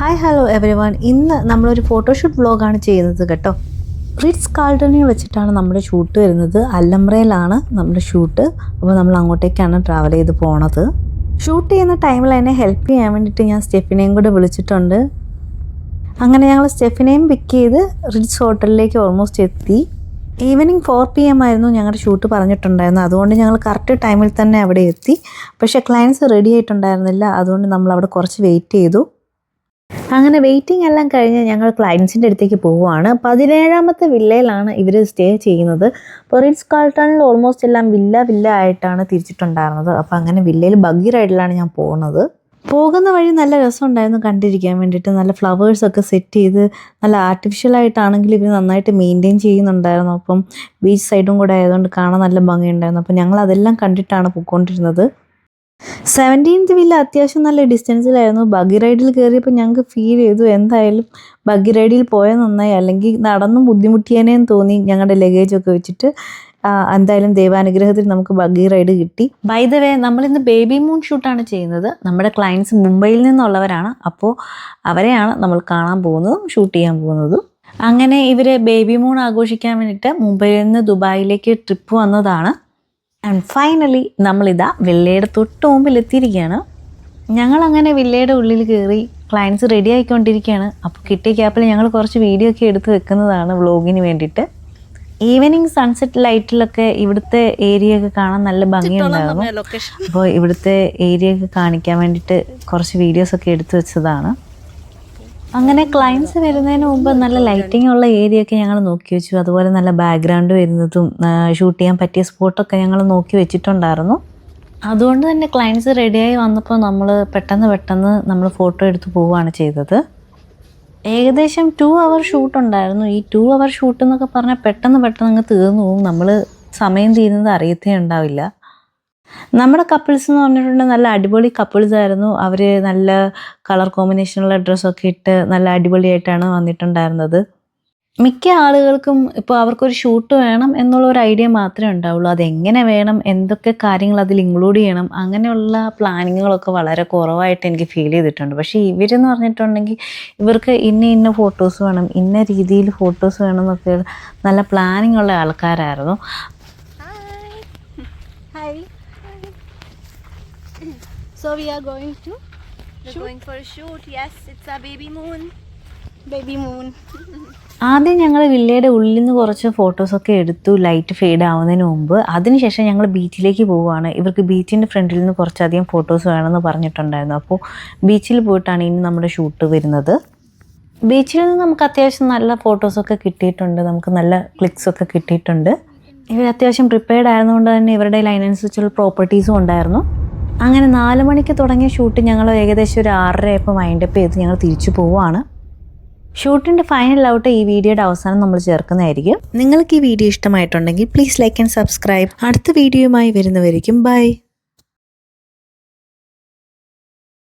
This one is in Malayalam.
ഹായ് ഹലോ എവരി വൺ ഇന്ന് നമ്മളൊരു ഫോട്ടോഷൂട്ട് വ്ളോഗാണ് ചെയ്യുന്നത് കേട്ടോ. റിറ്റ്സ് കാൾട്ടണിൽ വെച്ചിട്ടാണ് നമ്മുടെ ഷൂട്ട് വരുന്നത്. അല്ലമ്പ്രയിലാണ് നമ്മുടെ ഷൂട്ട് അപ്പോൾ നമ്മൾ അങ്ങോട്ടേക്കാണ് ട്രാവൽ ചെയ്ത് പോണത്. ഷൂട്ട് ചെയ്യുന്ന ടൈമിൽ എന്നെ ഹെൽപ്പ് ചെയ്യാൻ വേണ്ടിയിട്ട് ഞാൻ സ്റ്റെഫിനെയും കൂടെ വിളിച്ചിട്ടുണ്ട്. അങ്ങനെ ഞങ്ങൾ സ്റ്റെഫിനെയും പിക്ക് ചെയ്ത് റിറ്റ്സ് ഹോട്ടലിലേക്ക് ഓൾമോസ്റ്റ് എത്തി. ഈവനിങ് ഫോർ പി എം ആയിരുന്നു ഞങ്ങളുടെ ഷൂട്ട് പറഞ്ഞിട്ടുണ്ടായിരുന്നു അതുകൊണ്ട് ഞങ്ങൾ കറക്റ്റ് ടൈമിൽ തന്നെ അവിടെ എത്തി. പക്ഷേ ക്ലയൻസ് റെഡി ആയിട്ടുണ്ടായിരുന്നില്ല. അതുകൊണ്ട് നമ്മൾ അവിടെ കുറച്ച് വെയിറ്റ് ചെയ്തു. അങ്ങനെ വെയിറ്റിംഗ് എല്ലാം കഴിഞ്ഞ് ഞങ്ങൾ ക്ലയൻസിന്റെ അടുത്തേക്ക് പോവുകയാണ്. പതിനേഴാമത്തെ വില്ലയിലാണ് ഇവർ സ്റ്റേ ചെയ്യുന്നത്. അപ്പോൾ കാൾട്ടണിൽ ഓൾമോസ്റ്റ് എല്ലാം വില്ല വില്ല ആയിട്ടാണ് തിരിച്ചിട്ടുണ്ടായിരുന്നത്. അപ്പോൾ അങ്ങനെ വില്ലയിൽ റൈഡിലാണ് ഞാൻ പോകുന്നത് പോകുന്ന വഴി നല്ല രസമുണ്ടായിരുന്നു കണ്ടിരിക്കാൻ വേണ്ടിയിട്ട്. നല്ല ഫ്ലവേഴ്സൊക്കെ സെറ്റ് ചെയ്ത് നല്ല ആർട്ടിഫിഷ്യൽ ആയിട്ടാണെങ്കിൽ ഇവർ നന്നായിട്ട് മെയിന്റെയിൻ ചെയ്യുന്നുണ്ടായിരുന്നു. അപ്പം ബീച്ച് സൈഡും കൂടെ ആയതുകൊണ്ട് കാണാൻ നല്ല ഭംഗിയുണ്ടായിരുന്നു. അപ്പോൾ ഞങ്ങൾ അതെല്ലാം കണ്ടിട്ടാണ് പോയിക്കൊണ്ടിരുന്നത്. സെവന്റീൻത് വില്ല അത്യാവശ്യം നല്ല ഡിസ്റ്റൻസിലായിരുന്നു ബഗ്ഗി റൈഡിൽ കയറിയപ്പോൾ ഞങ്ങൾക്ക് ഫീൽ ചെയ്തു എന്തായാലും ബഗ്ഗി റൈഡിൽ പോയാൽ നന്നായി. അല്ലെങ്കിൽ നടന്നും ബുദ്ധിമുട്ടിയേനേന്ന് തോന്നി ഞങ്ങളുടെ ലഗേജൊക്കെ വെച്ചിട്ട്. എന്തായാലും ദൈവാനുഗ്രഹത്തിൽ നമുക്ക് ബഗ്ഗി റൈഡ് കിട്ടി. ബൈ ദ വേ നമ്മളിന്ന് ബേബി മൂൺ ഷൂട്ടാണ് ചെയ്യുന്നത്. നമ്മുടെ ക്ലയൻസ് മുംബൈയിൽ നിന്നുള്ളവരാണ്. അപ്പോൾ അവരെയാണ് നമ്മൾ കാണാൻ പോകുന്നതും ഷൂട്ട് ചെയ്യാൻ പോകുന്നതും. അങ്ങനെ ഇവരെ ബേബി മൂൺ ആഘോഷിക്കാൻ വേണ്ടിയിട്ട് മുംബൈയിൽ നിന്ന് ദുബായിലേക്ക് ട്രിപ്പ് വന്നതാണ്. ആൻഡ് ഫൈനലി നമ്മളിതാ വില്ലയുടെ തൊട്ട് മുമ്പിൽ എത്തിയിരിക്കുകയാണ്. ഞങ്ങൾ അങ്ങനെ വില്ലയുടെ ഉള്ളിൽ കയറി ക്ലയൻസ് റെഡി ആയിക്കൊണ്ടിരിക്കുകയാണ്. അപ്പോൾ കിട്ടിയ ക്യാപ്പിൽ ഞങ്ങൾ കുറച്ച് വീഡിയോ ഒക്കെ എടുത്ത് വെക്കുന്നതാണ് വ്ളോഗിന് വേണ്ടിയിട്ട്. ഈവനിങ് സൺസെറ്റ് ലൈറ്റിലൊക്കെ ഇവിടുത്തെ ഏരിയ ഒക്കെ കാണാൻ നല്ല ഭംഗിയുണ്ടായിരുന്നു. അപ്പോൾ ഇവിടുത്തെ ഏരിയ ഒക്കെ കാണിക്കാൻ വേണ്ടിയിട്ട് കുറച്ച് വീഡിയോസ് ഒക്കെ എടുത്തു വെച്ചതാണ്. അങ്ങനെ ക്ലയൻസ് വരുന്നതിന് മുമ്പ് നല്ല ലൈറ്റിംഗ് ഉള്ള ഏരിയ ഒക്കെ ഞങ്ങൾ നോക്കി വെച്ചു. അതുപോലെ നല്ല ബാക്ക്ഗ്രൗണ്ട് വരുന്നതും ഷൂട്ട് ചെയ്യാൻ പറ്റിയ സ്പോട്ടൊക്കെ ഞങ്ങൾ നോക്കി വെച്ചിട്ടുണ്ടായിരുന്നു. അതുകൊണ്ട് തന്നെ ക്ലയൻസ് റെഡിയായി വന്നപ്പോൾ നമ്മൾ പെട്ടെന്ന് പെട്ടെന്ന് നമ്മൾ ഫോട്ടോ എടുത്ത് പോവുകയാണ് ചെയ്തത്. ഏകദേശം ടു അവർ ഷൂട്ട് ഉണ്ടായിരുന്നു. ഈ ടു അവർ ഷൂട്ട് എന്നൊക്കെ പറഞ്ഞാൽ പെട്ടെന്ന് പെട്ടെന്ന് അങ്ങ് തീർന്നു പോകും. നമ്മൾ സമയം തീരുന്നത് അറിയത്തേ ഉണ്ടാവില്ല. നമ്മുടെ കപ്പിൾസ് എന്ന് പറഞ്ഞിട്ടുണ്ടെങ്കിൽ നല്ല അടിപൊളി കപ്പിൾസ് ആയിരുന്നു. അവർ നല്ല കളർ കോമ്പിനേഷനുള്ള ഡ്രസ്സൊക്കെ ഇട്ട് നല്ല അടിപൊളിയായിട്ടാണ് വന്നിട്ടുണ്ടായിരുന്നത്. മിക്ക ആളുകൾക്കും ഇപ്പോൾ അവർക്കൊരു ഷൂട്ട് വേണം എന്നുള്ള ഒരു ഐഡിയ മാത്രമേ ഉണ്ടാവുള്ളൂ. അതെങ്ങനെ വേണം എന്തൊക്കെ കാര്യങ്ങൾ അതിൽ ഇൻക്ലൂഡ് ചെയ്യണം അങ്ങനെയുള്ള പ്ലാനിങ്ങുകളൊക്കെ വളരെ കുറവായിട്ട് എനിക്ക് ഫീൽ ചെയ്തിട്ടുണ്ട്. പക്ഷേ ഇവരെന്ന് പറഞ്ഞിട്ടുണ്ടെങ്കിൽ ഇവർക്ക് ഇന്ന ഇന്ന ഫോട്ടോസ് വേണം ഇന്ന രീതിയിൽ ഫോട്ടോസ് വേണം എന്നൊക്കെ നല്ല പ്ലാനിങ് ഉള്ള ആൾക്കാരായിരുന്നു. So we are going to We're shoot? going for a shoot. Yes, it's a baby moon. baby moon. ആദ്യം ഞങ്ങൾ വില്ലയുടെ ഉള്ളിൽ നിന്ന് കുറച്ച് ഫോട്ടോസൊക്കെ എടുത്തു ലൈറ്റ് ഫെയ്ഡ് ആവുന്നതിന് മുമ്പ് അതിനുശേഷം ഞങ്ങൾ ബീച്ചിലേക്ക് പോവുകയാണ് ഇവർക്ക് ബീച്ചിന്റെ ഫ്രണ്ടിൽ നിന്ന് കുറച്ചധികം ഫോട്ടോസ് വേണമെന്ന് പറഞ്ഞിട്ടുണ്ടായിരുന്നു അപ്പോൾ ബീച്ചിൽ പോയിട്ടാണ് ഇനി നമ്മുടെ ഷൂട്ട് വരുന്നത് ബീച്ചിൽ നിന്ന് നമുക്ക് അത്യാവശ്യം നല്ല ഫോട്ടോസൊക്കെ കിട്ടിയിട്ടുണ്ട് നമുക്ക് നല്ല ക്ലിക്സ് ഒക്കെ കിട്ടിയിട്ടുണ്ട് ഇവർ അത്യാവശ്യം പ്രിപ്പയർഡ് ആയതുകൊണ്ട് തന്നെ ഇവരുടെ ലൈനനുസരിച്ചുള്ള അതിനനുസരിച്ചുള്ള പ്രോപ്പർട്ടീസും ഉണ്ടായിരുന്നു അങ്ങനെ നാല് മണിക്ക് തുടങ്ങിയ ഷൂട്ട് ഞങ്ങൾ ഏകദേശം ഒരു ആറര ആയപ്പോൾ വൈൻഡപ്പ് ചെയ്ത് ഞങ്ങൾ തിരിച്ചു പോവുകയാണ് ഷൂട്ടിന്റെ ഫൈനൽ ഔട്ട് ഈ വീഡിയോയുടെ അവസാനം നമ്മൾ ചേർക്കുന്നതായിരിക്കും. നിങ്ങൾക്ക് ഈ വീഡിയോ ഇഷ്ടമായിട്ടുണ്ടെങ്കിൽ പ്ലീസ് ലൈക്ക് ആൻഡ് സബ്സ്ക്രൈബ് അടുത്ത വീഡിയോയുമായി വരുന്നവരിക്കും ബൈ